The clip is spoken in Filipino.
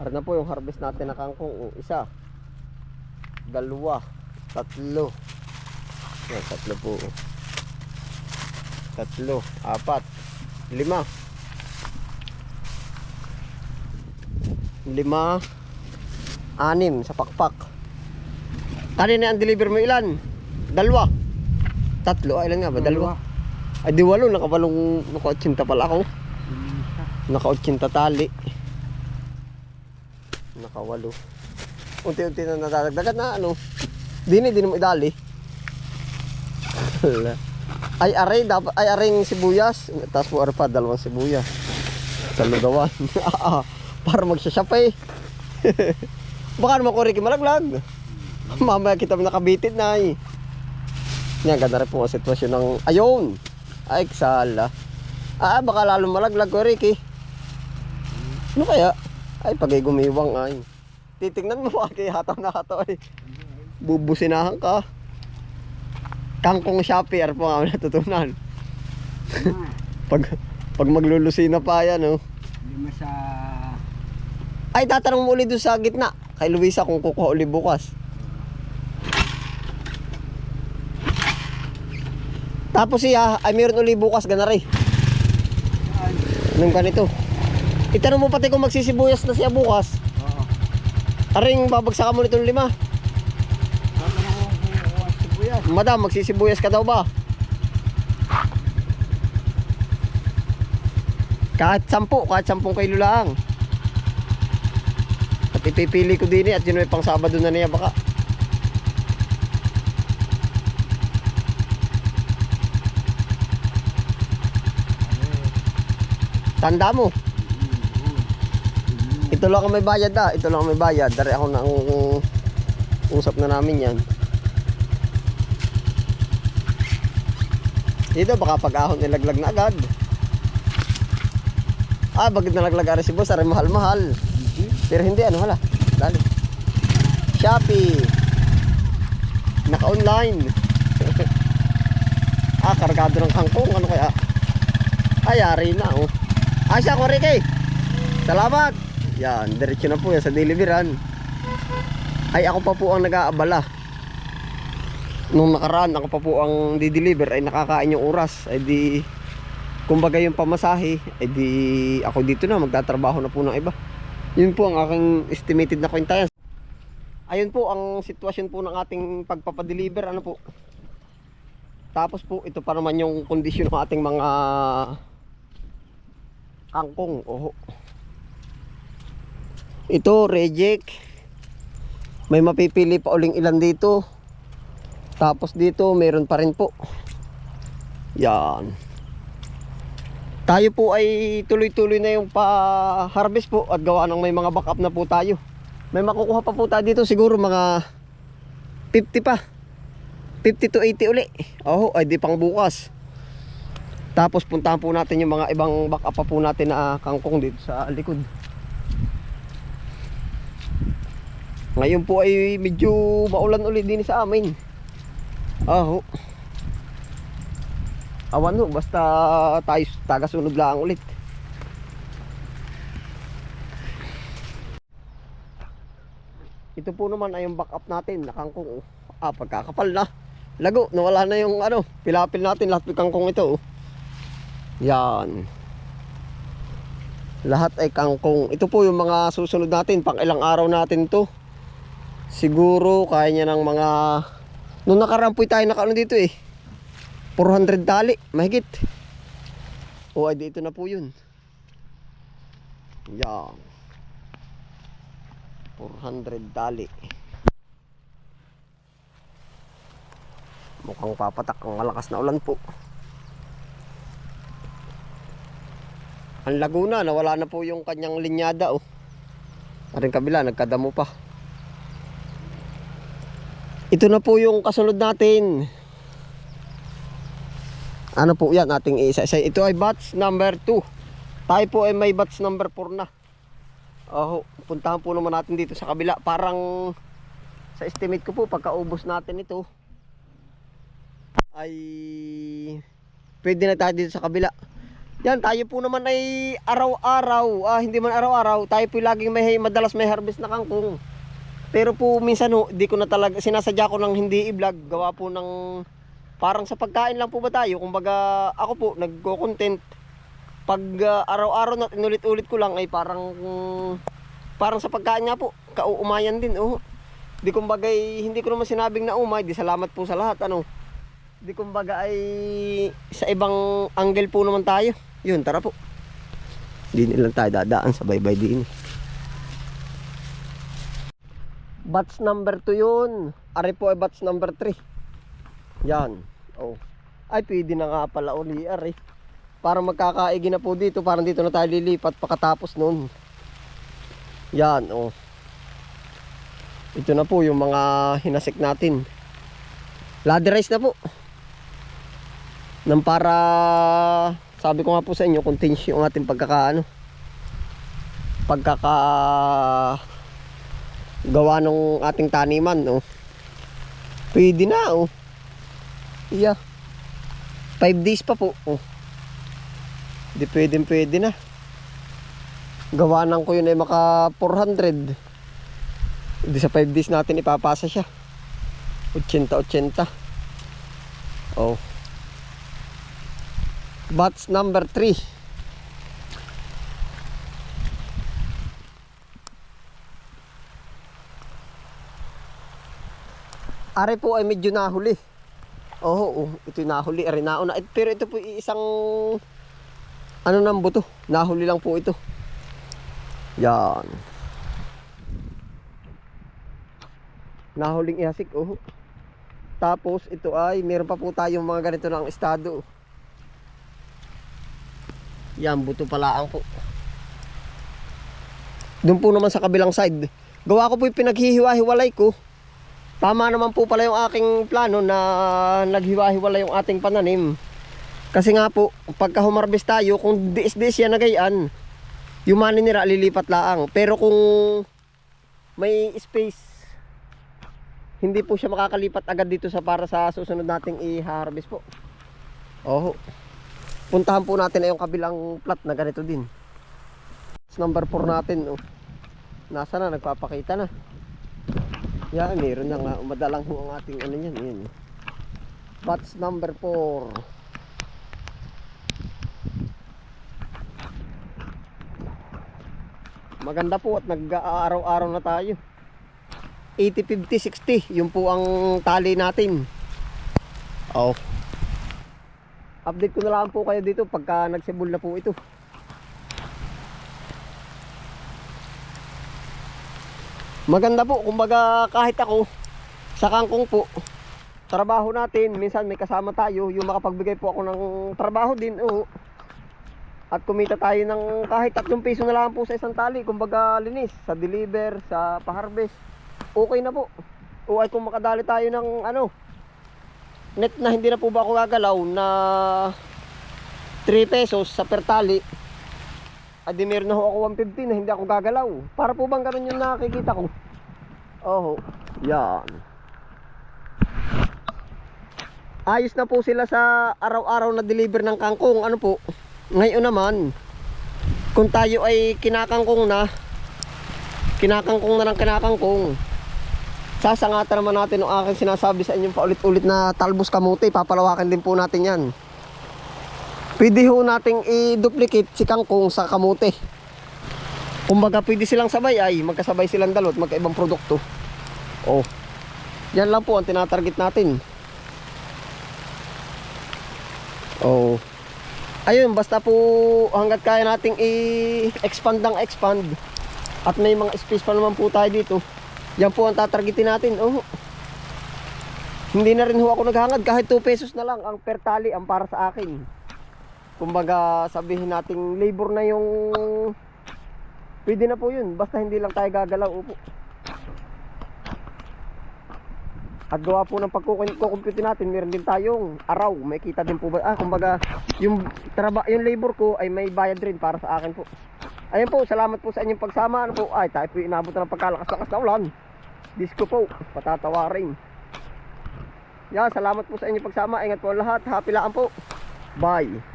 Ara na po yung harvest natin na kangkong. Oh, isa. Dalawa. Tatlo. Yan, tatlo po. oh. Tatlo. Apat. Lima. Lima. Anim sa pakpak. Kanina ang deliver mo ilan? Dalawa. Tatlo. Ay, ilan nga ba? Dalawa. Ay, di walo. Nakawalong, naka-80 pala ako. Naka-80 tali. Nakawalo. Unti-unti na nadadagdagan na ano. Dini, di mo idali. Ay, aray, dapat, ay, aring sibuyas. Tapos mo pa, dalawang sibuyas. Sa lugawan. Para magsasyap eh. Baka naman ko Ricky malaglag. Mamaya kita nakabitid na eh. Yan, ganda rin po ang sitwasyon ng... Ayun! Ay, sala. Ah, baka lalo malaglag ko Ricky. Ano kaya? Ay, pag ay gumiwang ay. Titingnan mo baka kaya hataw na hataw ay. Bubusinahan ka. Kangkong Shopee, ar po ako natutunan. pag, pag maglulusi na pa yan, oh. Lima sa... Ay, tatanong mo ulit doon sa gitna. Kay Luisa kung kukuha ulit bukas. Tapos siya, ay meron ulit bukas ganari. Nung ganito. Itanong mo pati kung magsisibuyas na siya bukas. Oo. Aring babagsakan mo nitong lima. Madam, magsisibuyas ka daw ba? Kahit sampu, kahit sampung kilo lang. At ipipili ko din eh, at yun ay pang Sabado na niya baka. Tanda mo, ito lang ang may bayad ah, ito lang ang may bayad. Dari ako na ang usap na namin yan. Dito baka pag-ahon nilaglag na agad. Ah, bagid nalaglag ari si boss, mahal-mahal. Pero hindi ano wala. Dali. Shopee. Naka-online. ah, kargado ng kangkong. Ano kaya? Ay, ari na oh. Ah, siya ko Ricky. Salamat. Yan, diretso na po yan sa deliveran. Ay, ako pa po ang nag-aabala. Nung nakaraan, ako pa po ang di-deliver ay nakakain yung oras. Ay di, kumbaga yung pamasahe, ay di ako dito na, magtatrabaho na po ng iba. Yun po ang aking estimated na kwentayan. Ayun po ang sitwasyon po ng ating pagpapadeliver. Ano po? Tapos po, ito pa naman yung kondisyon ng ating mga kangkong. Oho. Ito, reject. May mapipili pa uling ilan dito. Tapos dito, meron pa rin po. Yan. Tayo po ay tuloy-tuloy na yung pa-harvest po at gawa ng may mga backup na po tayo. May makukuha pa po tayo dito siguro mga 50 pa. 50 to 80 uli. Oh, ay di pang bukas. Tapos puntahan po natin yung mga ibang backup pa po natin na kangkong dito sa likod. Ngayon po ay medyo maulan ulit din sa amin. Ah, ho. Awan ho, basta tayo tagasunod lang ulit. Ito po naman ay yung backup natin, nakangkong. Ah, pagkakapal na. Lago, nawala na yung ano, pilapil natin lahat ng kangkong ito. oh. Yan. Lahat ay kangkong. Ito po yung mga susunod natin, pang ilang araw natin to. Siguro kaya niya ng mga Nung nakarampoy tayo nakaano dito eh. 400 dali, mahigit. O ay dito na po 'yun. Yan. 400 dali. Mukhang papatak ang malakas na ulan po. Ang Laguna, nawala na po yung kanyang linyada oh. Aring kabila, nagkadamo pa. Ito na po yung kasunod natin. Ano po yan ating isa-isa. Ito ay batch number 2. Tayo po ay may batch number 4 na. Oh, puntahan po naman natin dito sa kabila. Parang sa estimate ko po pagkaubos natin ito ay pwede na tayo dito sa kabila. Yan, tayo po naman ay araw-araw, ah, hindi man araw-araw, tayo po laging may madalas may harvest na kangkong. Pero po minsan ho, di ko na talaga sinasadya ko nang hindi i-vlog, gawa po ng parang sa pagkain lang po ba tayo. Kumbaga ako po nagko-content pag ah, araw-araw na inulit-ulit ko lang ay parang parang sa pagkain nga po, kauumayan din oh. Di kumbaga ay, hindi ko naman sinabing na umay, di salamat po sa lahat ano. Di kumbaga ay sa ibang angle po naman tayo. Yun, tara po. Di nilang tayo dadaan sa baybay din. Batch number 2 yun. Ari po ay batch number 3. Yan. Oh. Ay, pwede na nga pala uli, ari. Para magkakaigi na po dito. Parang dito na tayo lilipat pagkatapos nun. Yan, oh. Ito na po yung mga hinasik natin. Laderize na po. Nang para sabi ko nga po sa inyo, continue yung ating pagkakaano. Pagkaka gawa ng ating taniman, oh. Pwede na, oh. Yeah. 5 days pa po, oh. Di pwede, pwede na. Gawa ng ko yun ay maka 400. Di sa 5 days natin ipapasa siya. 80-80. Oh. Batch number 3. Are po ay medyo nahuli. Oo, oh, ito nahuli. Are nauna. Pero ito po isang ano nang buto. Nahuli lang po ito. Yan. Nahuling ihasik. Oh. Tapos ito ay meron pa po tayong mga ganito ng estado. Yan, buto pala ang po. Doon po naman sa kabilang side. Gawa ko po yung pinaghihiwa-hiwalay ko. Tama naman po pala yung aking plano na naghiwa-hiwalay yung ating pananim. Kasi nga po, pagka humarbest tayo, kung diis-diis yan na gayaan, yung maninira lilipat laang. Pero kung may space, hindi po siya makakalipat agad dito sa para sa susunod nating i-harvest po. Oh. Puntahan po natin ay yung kabilang plot na ganito din. Number 4 natin. Oh. Nasa na, nagpapakita na. Yan, meron na nga. Madalang ho ang ating ano yan. yan. Batch number 4. Maganda po at nag-aaraw-araw na tayo. 80, 50, 60. Yun po ang tali natin. Oh. Update ko na lang po kayo dito pagka nagsibol na po ito. Maganda po, kumbaga kahit ako sa kangkong po, trabaho natin, minsan may kasama tayo, yung makapagbigay po ako ng trabaho din, oo. At kumita tayo ng kahit 3 piso na lang po sa isang tali, kumbaga linis, sa deliver, sa pa-harvest. Okay na po. O ay kung makadali tayo ng ano, net na hindi na po ba ako gagalaw na 3 pesos sa per tali, adi meron na ho ako 150 na hindi ako gagalaw. Para po bang ganun yung nakikita ko? Oh, yan. Ayos na po sila sa araw-araw na deliver ng kangkong. Ano po? Ngayon naman, kung tayo ay kinakangkong na, kinakangkong na ng kinakangkong, sasangatan naman natin ang aking sinasabi sa inyong paulit-ulit na talbos kamote. Papalawakan din po natin yan. Pwede ho nating i-duplicate si kangkong sa kamote. Kumbaga pwede silang sabay ay magkasabay silang dalot, magkaibang produkto. Oh. Yan lang po ang tinatarget natin. Oh. Ayun, basta po hanggat kaya nating i-expand ng expand at may mga space pa naman po tayo dito. Yan po ang tatargetin natin. Oh. Hindi na rin ho ako naghangad kahit 2 pesos na lang ang per tali ang para sa akin. Kumbaga sabihin nating labor na yung pwede na po yun basta hindi lang tayo gagalaw upo. At gawa po ng pagkukumpute natin, meron din tayong araw. May kita din po ba? Ah, kumbaga, yung, traba, yung labor ko ay may bayad rin para sa akin po. Ayun po, salamat po sa inyong pagsama. Ano po? Ay, tayo po inabot na ng pagkalakas-lakas na ulan. Disco po, patatawarin. Yan, salamat po sa inyong pagsama. Ingat po lahat. Happy laan po. Bye.